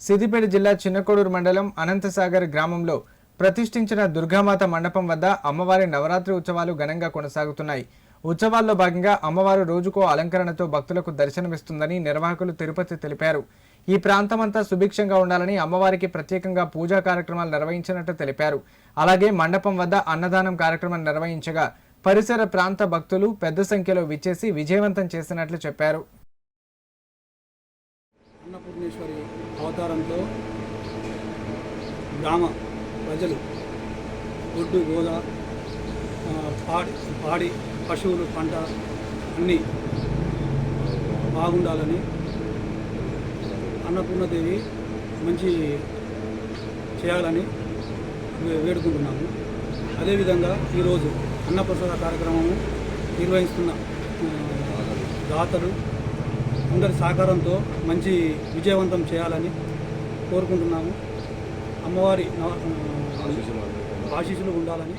సిద్దిపేట జిల్లా చిన్నకోడూరు మండలం అనంతసాగర్ గ్రామంలో ప్రతిష్ఠించిన దుర్గామాత మండపం వద్ద అమ్మవారి నవరాత్రి ఉత్సవాలు ఘనంగా కొనసాగుతున్నాయి. ఉత్సవాల్లో భాగంగా అమ్మవారు రోజుకో అలంకరణతో భక్తులకు దర్శనమిస్తుందని నిర్వాహకులు తిరుపతి తెలిపారు. ఈ ప్రాంతమంతా సుభిక్షంగా ఉండాలని అమ్మవారికి ప్రత్యేకంగా పూజా కార్యక్రమాలు నిర్వహించినట్టు తెలిపారు. అలాగే మండపం వద్ద అన్నదానం కార్యక్రమం నిర్వహించగా పరిసర ప్రాంత భక్తులు పెద్ద సంఖ్యలో విచ్చేసి విజయవంతం చేసినట్లు చెప్పారు. అన్నపూర్ణేశ్వరి అవతారంతో గ్రామ ప్రజలు ఒడ్డు గోద పాడి పాడి పశువులు పంట అన్నీ బాగుండాలని అన్నపూర్ణదేవి మంచి చేయాలని వే- వేడుకుంటున్నాము. అదేవిధంగా ఈరోజు అన్నప్రసాద కార్యక్రమము నిర్వహిస్తున్న దాతలు అందరి సహకారంతో మంచి విజయవంతం చేయాలని కోరుకుంటున్నాము. అమ్మవారి ఆశీస్సులు ఉండాలని